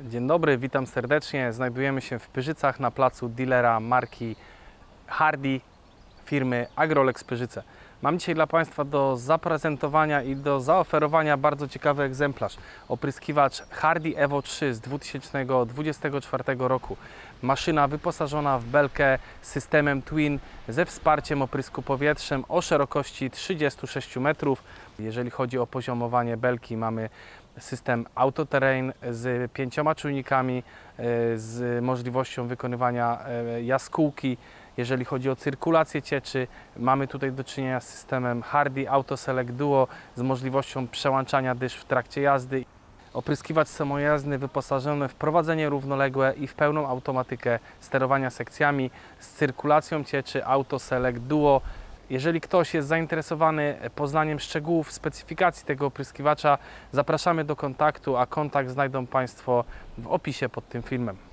Dzień dobry, witam serdecznie. Znajdujemy się w Pyrzycach na placu dealera marki Hardy firmy Agrolex Pyrzyce. Mam dzisiaj dla Państwa do zaprezentowania i do zaoferowania bardzo ciekawy egzemplarz. Opryskiwacz Hardy Evo 3 z 2024 roku. Maszyna wyposażona w belkę systemem Twin ze wsparciem oprysku powietrzem o szerokości 36 metrów. Jeżeli chodzi o poziomowanie belki, mamy system autoterrain z pięcioma czujnikami, e, z możliwością wykonywania e, jaskółki. Jeżeli chodzi o cyrkulację cieczy, mamy tutaj do czynienia z systemem Hardy Auto Select Duo z możliwością przełączania dysz w trakcie jazdy. Opryskiwacz samojazdny wyposażony w prowadzenie równoległe i w pełną automatykę sterowania sekcjami z cyrkulacją cieczy Auto Select Duo. Jeżeli ktoś jest zainteresowany poznaniem szczegółów specyfikacji tego opryskiwacza, zapraszamy do kontaktu, a kontakt znajdą Państwo w opisie pod tym filmem.